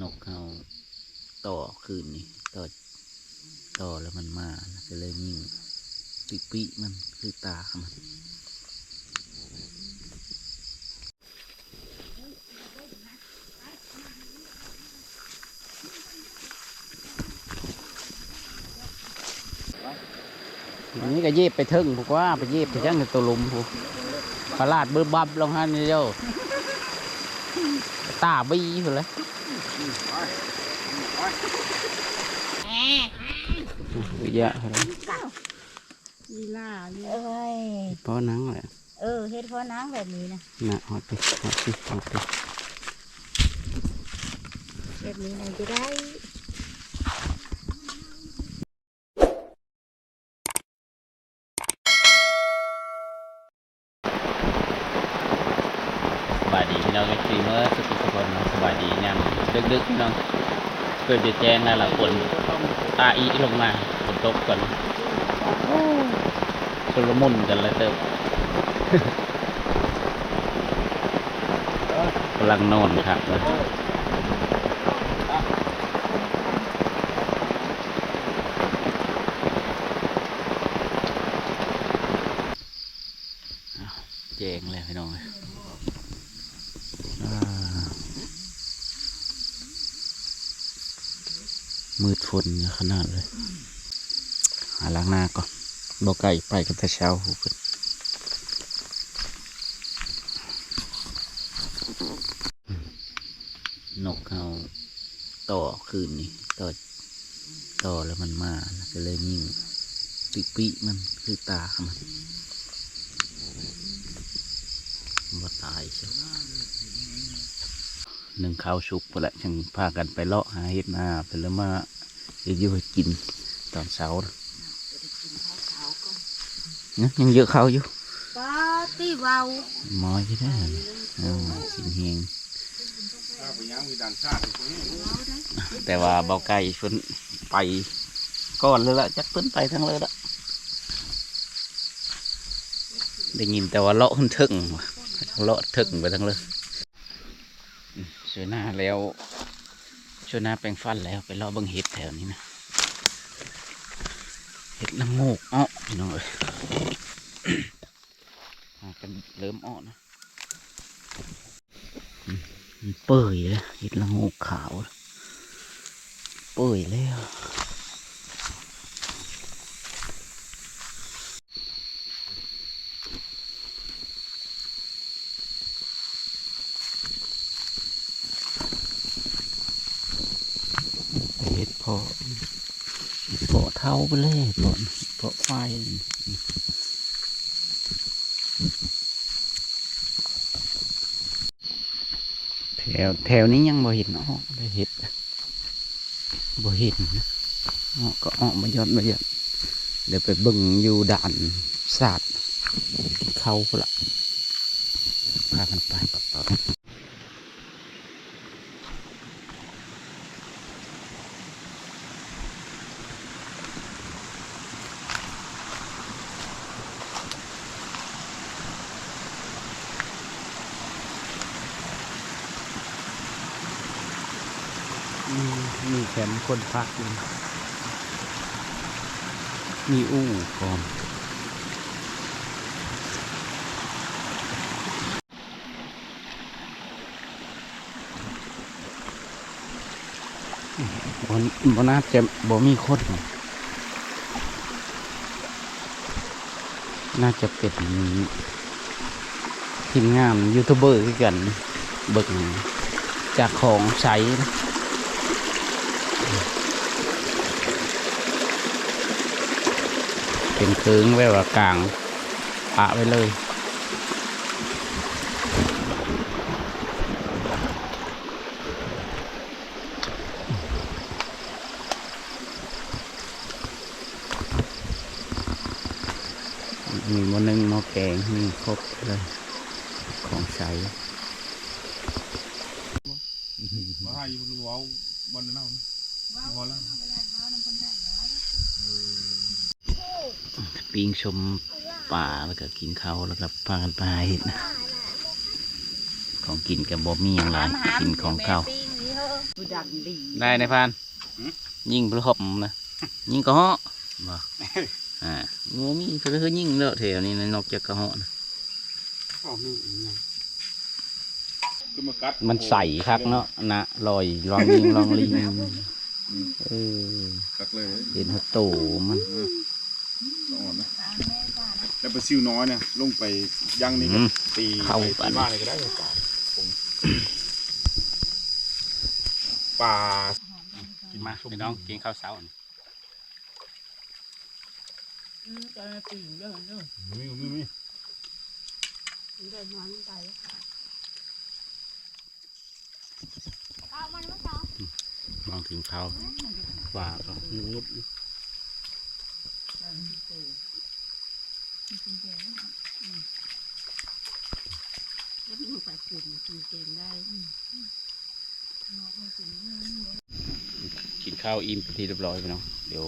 นกเขาต่อคืนนี่ต่อต่อแล้วมันมาก็เลยยิงปิปิมันคือตามันอันนี้ก็เย็บไปถึงพวกว่าไปเย็บไปจังตัวลุมพวกปลาลาดเบิ่บับลงหันนี่เจ้าตาบีไปเลย เยอะเลยลีลาเนี่ยเอ้ยเพราะนังแหละเออเฮ็ดเพราะนางแบ เมื่อสุขทุกคนเนาะสบายดีเนี่ยดึกๆพี่น้องเกิดเดือดแจ้งนั่นแหละฝนตาอีลงมาฝนตกก่อนชุลมุนกันเลยเติบกำลังนอนครับนะอ้าวแจงเลยพี่น้องเอ้ยอ่ามืด ฝนขนาดเลยหาล้างหน้าก่อนบอกไก่ไปกันแต่เช้าหูขึ้นนกเขาต่อคืนนี่ต่อต่อแล้วมันมาแล้วก็เลยยิ่งปิปิมันคือตามันมันบ่ตายใช่หนึ่งข้าวชุกไปแหละจังพากันไปเลาะหาเห็ดนาไปแล้วมา เดี๋ยวอยู่ให้กินตอนเช้านะเนี่ยยังเยอะข้าวอยู่ป้าตีเบาหมอยที่ได้เอาสินเฮงแต่ว่าเบาไก่เพิ่นไปก่อนเลยละจักเพิ่นไปทั้งเลยละได้ยินแต่ว่าเลาะขึ้นถึงว่ะเลาะถึงไปทั้งเลยอืมช่วยหน้าแล้ว ช่วงหน้าแปลงฟันแล้วไปเลาะเบิ่งเห็ดแถวนี้นะ เห็ดละโงกอ้อพี่น้องเอ้ยกันเริ่มอ้อนะเปื่อยเลยเห็ดละโงกขาว เปื่อยแล้วเห็ดเพาะเห็ด เพาไปเลยเพาะเพาะไฟแถวแถวนี้ยังบ่เห็นออกเลยเห็ดบ่เห็นนะอ้อก็ออกมายอดมายอดเดี๋ยวไปบิ่งอยู่ด่านศาสตร์เขาละพากันไปอื มีแคมป์คนพักอยู่มีอู่พร้อมบนบนน่าจะบ่มีคนน่าจะเป็นทีมงานยูทูบเบอร์กัน เบิกจากของใช้นะ เป็นเคืองไว้ว่ากลางปะไว้เลยมีหมอนึ่งหมอแกงมีครบเลยของใช้มาให้มันเว้าบนนั้นเอาพอแล้ว ปิงชมป่าแล้วก็กินข้าวแล้วก็พากันไปหาเห็ดนะของกินกับบอมี่อย่างไรกินของเก่าปิ้งนี่เถอะผู้ดังดีได้ในพาน ยิงพลหอมนะยิงกระเหาะบ่อ่าโง่มีเพื่อยิงเลอะแถวนี้นะนอกจากกระเหาะนะคือมากัดมันใส่คักเนาะนะลอยลองยิงลองลิงเออกักเลยเห็นหัวโตมัน สองอ่อนนะแล้วปลาซิวน้อยเนี่ยลงไปย่างนี่ก็อืมตีเข้าไปไปตีบ้านเลยก็ได้ปลาผมปลากินมาพี่น้องกินข้าวเช้าอืมจะปีเด้อเด้อมีมีมีได้นอนไปมองถึงข้าวว่าก็งุบ แล้วมันไปกินกินเกงได้กินข้าวอิ่มเป็นที่เรียบร้อยพี่น้องเดี๋ยว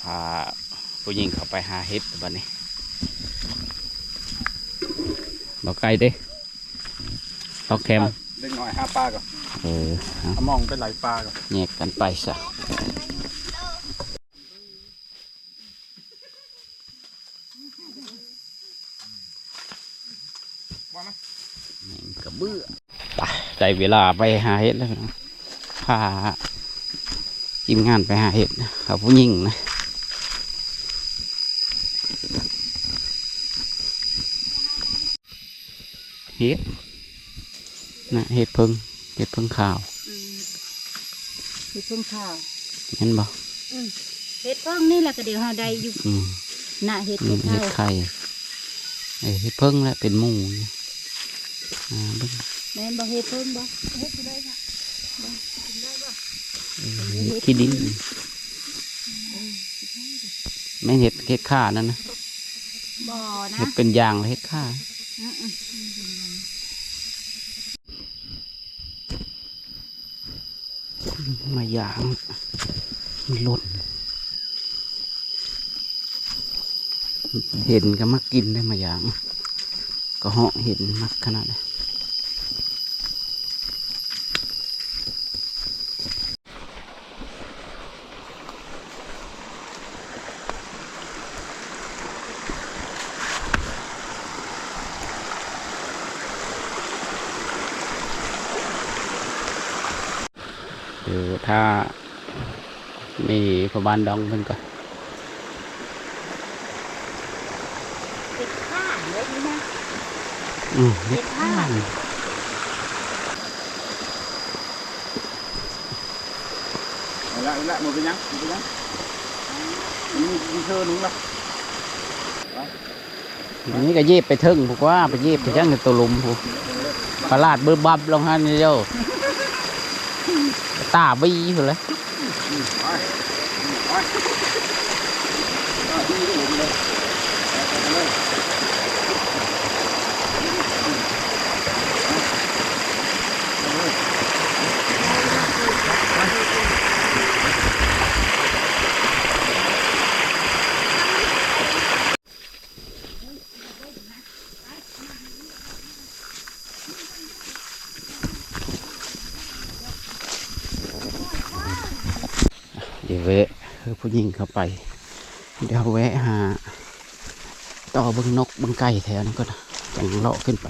พาผู้หญิงเขาไปหาเห็ดบัดนี้เราไกลเด้เราแคมเล็กน้อยห้าปลาก่อนเออเอาเอามองไปไหลปลาก่อนแยกกันไปซะ ว่าไหม แม่งกระเบื้อไปได้เวลาไปหาเห็ดแล้วพี่น้องพาทีมงานไปหาเห็ดนะครับผู้หญิงนะเห็ดนะเห็ดเพึ่งเห็ดเพึ่งข้าวมีเพิ่งข้าวเห็นบ่เฮ็ดเพิ่งนี่แหละก็เดี๋ยวเฮาได้อยู่อืมหน้าเฮ็ดอืเฮ็มดเห็ข้าดวไข่เออเห็ดเพึ่งแล้วเป็นหมูนี่ อ่าเบิ่งแม่นบ่เฮ็ดเพิ่งบ่เออเห็ดขี้ดินไม่เห็ดเห็ดข่านั่นนะบ่นะเห็ดเป็นยางเลยเห็ดข่าอื้อมาอย่างมันหล่นเห็นก็มากินได้มาอย่าง ก็เหาะเห็นมักขนาดไหนเดี๋ยวถ้ามีพอบานดองเพิ่นก็ๆ เฮ็ดข้าวเลยนี่นะอืมเห็ดข่าเอาละเอาละหมดไปยังหมดไปยังมีมีเธอหนึ่งละอันนี้ก็เย็บไปถึงพวกว่าไปเย็บไปจังในตัวหลุมพวกประหลาดเบือบับลงหันนี่เจ้าตาบีอยู่เลย ไปไปอะนี่หลุมเลยเอาไปเลย เดี๋ยวแวะ ยิงเข้าไป เดี๋ยวแวะหา ต่อบึงนกบึงไก่แถวนั้นก็จังเลาะขึ้นไป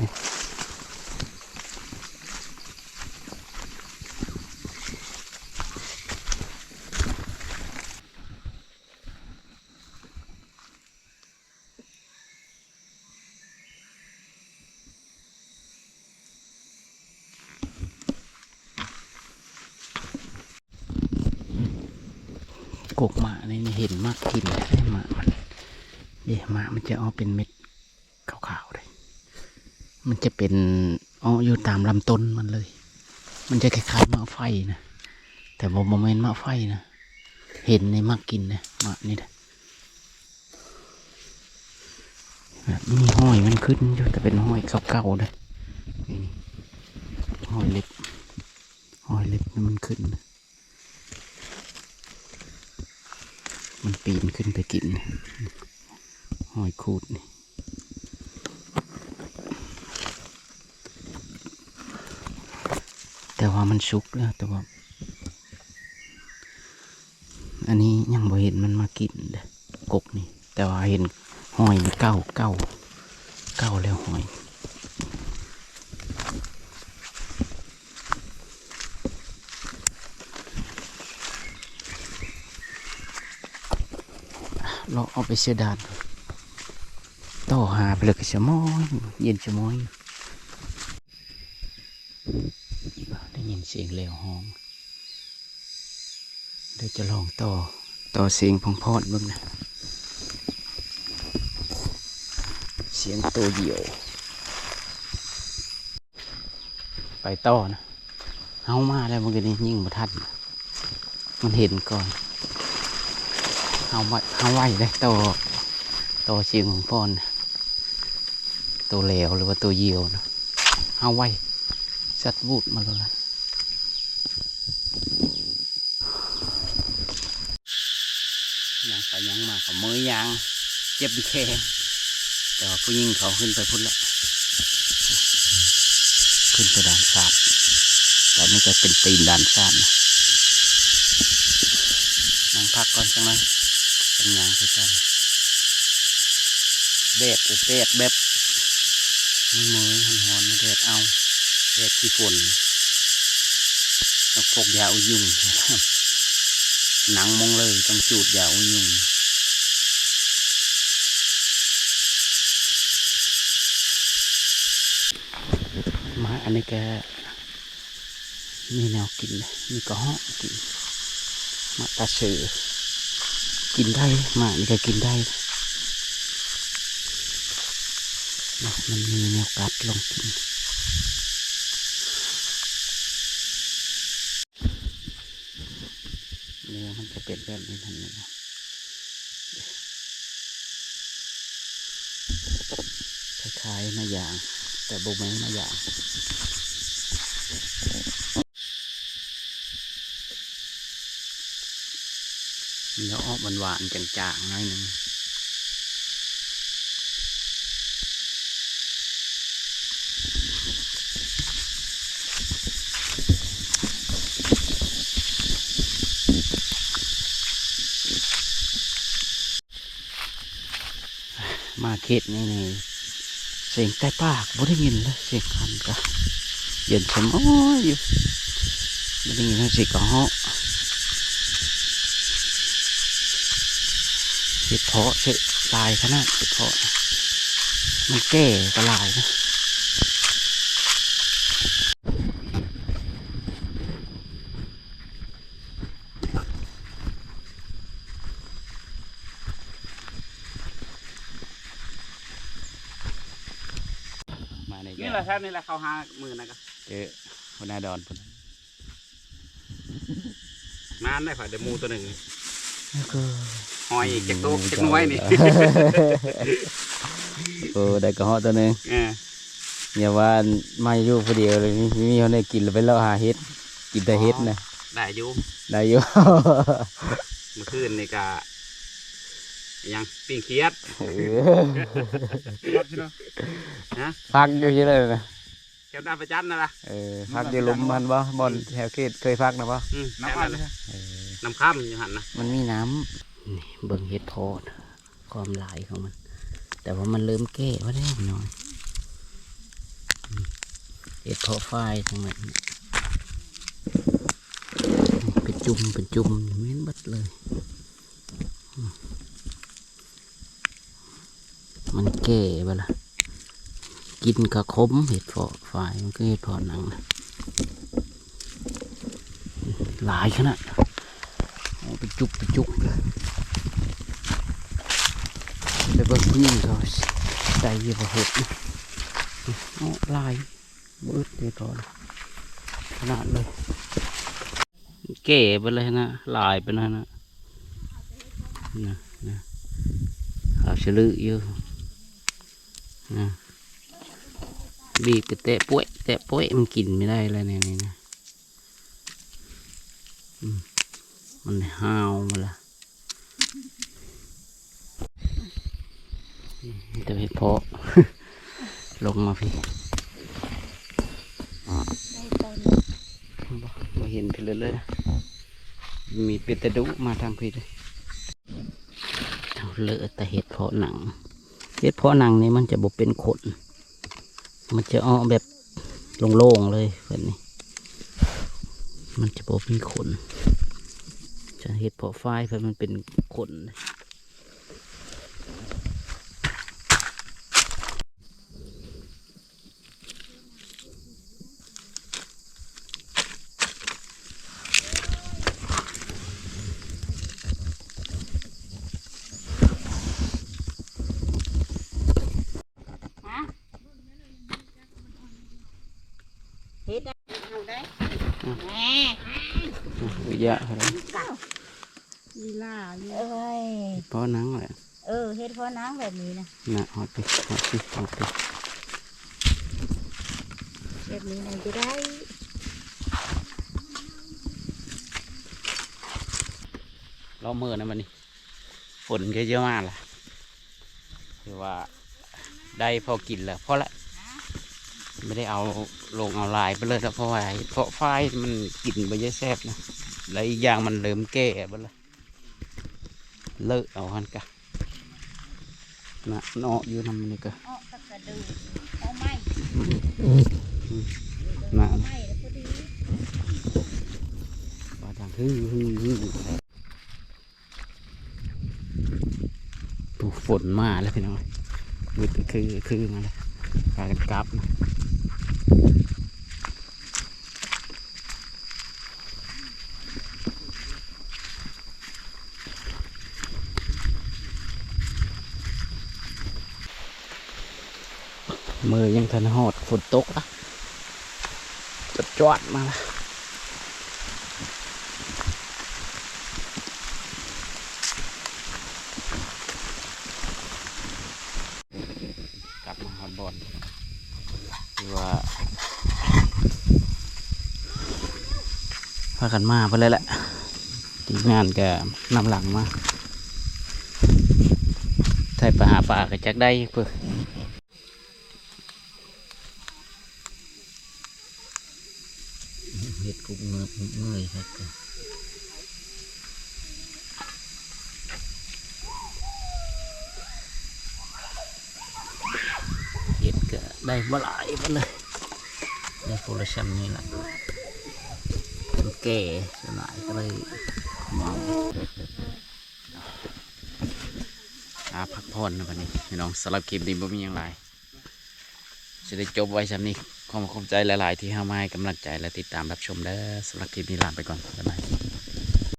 กกหมาในนี่เห็นมากกินได้หมามันเดี๋ยวหมามันจะเอาเป็นเม็ดขาวๆเลยมันจะเป็นอ๋ออยู่ตามลำต้นมันเลย มันจะคล้ายๆมะไฟนะแต่บ่โมเมนมะไฟนะเห็นในมากกินนะมะนี่นะแบบมีห้อยมันขึ้นอยู่แต่เป็นห้อยเก่าๆเลยนี่ห้อยเล็บห้อยเล็บมันขึ้นนะ มันปีนขึ้นไปกินหอยคูดนี่แต่ว่ามันสุกแล้วแต่ว่า อันนี้ยังบ่เห็นมันมากินเด้กกนี่ แต่ว่าเห็นหอยเก้าเก้าเก้าแล้วหอย เราเอาไปเสียดานต่อหาไปเลยก็สมอยเย็นสมอยได้ยินเสียงแล้วห้องเดี๋ยวจะลองต่อต่อเสียงพองพอดบ้างนะ เสียงตัวเหี่ยว ไปต่อนะเฮามาแล้วมันก็นี่ยิ่งมาทันมันเห็นก่อน เอาไว้เอาไว้เลยตัวตัวเชียงของพ่อนตัวเหลวหรือว่าตัวเยียวนะเอาไว้สัตว์บูดมาเลยยังไปยังมาเขามือยางเจ็บแค่แต่ว่าผู้หญิงเขาขึ้นไปพุ่นละขึ้นไปด่านสาบแต่นี่ก็เป็นตีนด่านสาบนะนั่งพักก่อนจังเลย เป็นหยังไปกันแดดก็แดดแบบไม่มือหันหอนแดดเอาแดดที่ฝนต้องพกยาอุยุงหนังมองเลยต้องจูดยาอุยุงมาอันนี้แกมีแนวกิน มีกระห้องกิน มาตาเสือ กินได้หมานี่ก็กินได้นะมันมีแนวกัดลองกินเนื้อมันจะเป็นแบบนี้ทันนี้นะคล้ายๆมะยาง แต่บุแมงมะยาง เนื้อออกหวานๆจางๆหน่อยหนึ่งมาเขตนี่นี่เสียงใกล้ปากบ่ได้ยินเลยเสียงคันกะเย็นสมออยู่ไม่ได้ยินเสียงกระหาะ เห็ดเพาะเสะลายขนาดเห็ดเพาะนะมันแก่ก็ลายนะมาในนี่แหละแท้นี่แหละเขาหามือนะก็เจอหัวหน้าดอนพุ่นมาได้ผ่าเดยวหมูตัวหนึ่งแล้วก็ หอยอีกจากโต๊ะจากหน้อยนี่โอ้ได้กระเหาะตัวหนึงเอออย่าว่ามาอยู่ผู้เดียวเลยมีมีคนได้กินแล้วไปเลาะหาเห็ดกินแต่เห็ดนะได้อยู่ได้อยู่เมื่อคืนนี่ก็ยังปิ้งเคียดเออฮะพักอยู่ที่เลยนะแก้วดาประจันนั่นล่ะเออพักอยู่หลุมมันบ่บอนแถวเขตเคยพักนะบ่อืมน้ำแก้วอันั่นนเลยล่ะเออน้ำข้ามอยู่หันนะมันมีน้ำ นี่เบิ่งเห็ดโพดความหลายของมัน แต่ว่ามันเริ่มแก่ว่าได้หน่อยเห็ดพาะไฟทั้งนั้นเป็นจุ่มเป็นจุ่มเหม็นบัดเลย มันแก่ไปละกินกระคมเห็ดเพาะไฟมันก็เห็ดพาะหนังนะหลายขนาด จุกไปจุกเลยเดี๋ยวเบิ่งผู้หญิงเขาใส่ยี่ห้อเห็ดนี่เอาลายบืดเดี๋ยวก่อนขนาดเลยเก๋ไปเลยนะลายไปนะนะนะนะเอาฉลืออยู่นะบีบไปแตะป่วยแตะป่วยมันกินไม่ได้เลยเนี่ยนี่นะอืม มันห้าวมาละเดี๋ยวให้พอลงมาพี่ได้ตอนเห็นไปเลยเลยมีเป็ดตะดุมาทางพี่เลยเลอะแต่เห็ดเพาะหนัง เห็ดเพาะหนังนี่มันจะบบเป็นขน มันจะอ้อแบบโล่งๆเลยแบบนี้ มันจะบบมีขน จะเห็ดเพาะฝ้ายเพื่อมันเป็นขนเฮ็ดได้เอาได้แหม วิยะอะไร ลีลาลีเอ้ยเพาะหนังแหละเออเฮ็ดเพราะน้ำแบบนี้นะน่ะหอดไปหอดไปหอดไปแบบนี้นะจะได้ล้อมือนะมันนี่ฝนก็เยอะมากล่ะคือว่าได้พอกินแล้วพอละไม่ได้เอาลงเอาลายไปเลยแล้วเพราะว่าเพราะฝ้ายมันกลิ่นไปเยอะแซ่บนะแล้วอีกอย่างมันเริ่มแก่ไปแล้ว เลิกเอาหันกะนะเนาะอยู่นำมันนี่ก็อ้อตะกระดูเอาไม้นะเอาไม้แล้วพอดีว่าทางฮึ่งฮึ่งฮึ่งถูกฝนมาแล้วพี่น้องมืดคือคือมาแล้วพากันกลับนะ มือยังทันหอดฝนตกละจดจวดมาละกลับมาฮอดบอลคือว่าพากันมาไปเลยแหละทีมงานก็นำหลังมาใส่ปลาหาปลาก็จักได้เพื่อ เห็ดกุกเงือบเงยครับเห็ดก็ได้บ่หลายมาเลยได้โพลชันนี่แหละมันแก่สนหลายก็เลยมองอาพักผ่อนนะวันนี้ น้องสำหรับคลิปนี้บ่มีอย่างไรจะได้จบไว้สำนี้ ขอบคุณใจหลาย ๆ ที่ห้ามาให้กำลังใจและติดตามรับชมเด้อสำหรับคลิปนี้ลาไปก่อนบ๊ายบาย